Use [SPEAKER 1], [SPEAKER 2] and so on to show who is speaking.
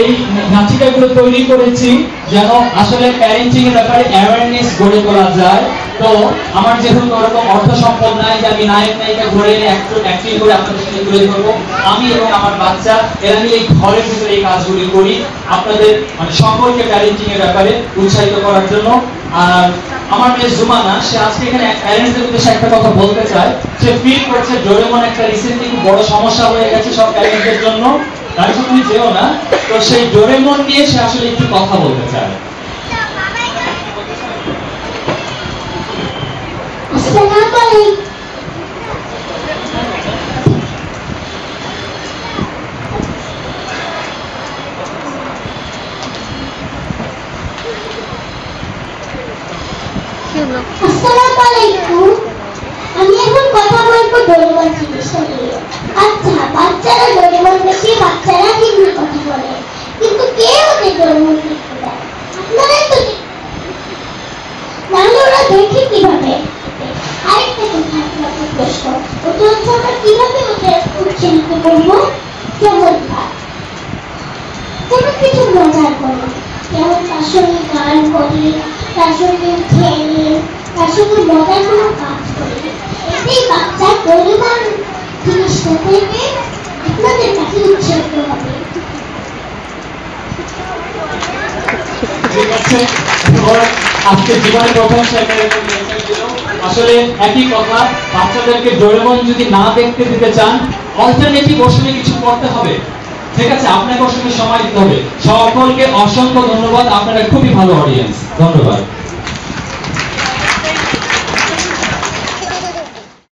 [SPEAKER 1] এই নাটিকাগুলো তৈরি করেছি যেন আসলে প্যারেন্টিং এর ব্যাপারে অ্যাওয়ারনেস গড়ে তোলা যায়। তো আমার যেহেতু ওরকম অর্থ সম্পদ নাই যে আমি নায়ক, নায়িকা ঘুরে এনে অ্যাক্টিং করে আপনাদের সাথে তুলে ধরবো, আমি এবং আমার বাচ্চা, এরা নিয়ে এই ঘরের ভিতরে এই কাজগুলি করি আপনাদের মানে সকলকে প্যারেন্টিং এর ব্যাপারে উৎসাহিত করার জন্য। আর আমার মেয়ে জুমানা, সে আজকে এখানে প্যারেন্টসদের উদ্দেশ্যে একটা কথা বলতে চায়। সে ফিল করছে, ডোরেমন একটা রিসেন্টলি খুব বড় সমস্যা হয়ে গেছে সব প্যারেন্টসদের জন্য। তাই তো তুমি যেও না। তো সেই ডোরেমন নিয়ে সে আসলে একটু কথা বলতে চায়।
[SPEAKER 2] আসসালামু আলাইকুম আসসালামু আলাইকুম আমি এখন কথা বলব ডোরেমন জিনিসটা নিয়ে আচ্ছা বাচ্চারা ডোরেমন দেখে বাচ্চারা কিন্তু কথা বলে কিন্তু কে ওদের ডোরেমন দেখতে দেয় আপনারাই তো দেখতে নাহলে ওরা দেখে কীভাবে আরেকটা কথা আপনাকে প্রশ্ন ওটা হচ্ছে আমরা কীভাবে উৎসাহিত করব? কেমন ভাব? যেমন কিছু মজার করে যেমন তার সঙ্গে গান করে, তার সঙ্গে খেলে, তার সঙ্গে মজার কোনো কাজ করে এতেই বাচ্চা পরিমাণ জিনিসটা থেকে আপনাদের কাছে উৎসাহিত হবে।
[SPEAKER 1] আজকে জীবনে প্রথম আসলে একই কথা, বাচ্চাদেরকে ডোরেমন যদি না দেখতে দিতে চান অল্টারনেটিভ ওষুধে কিছু করতে হবে। ঠিক আছে, আপনাকে ওষুধে সময় দিতে হবে। সকলকে অসংখ্য ধন্যবাদ, আপনারা খুবই ভালো অডিয়েন্স ধন্যবাদ।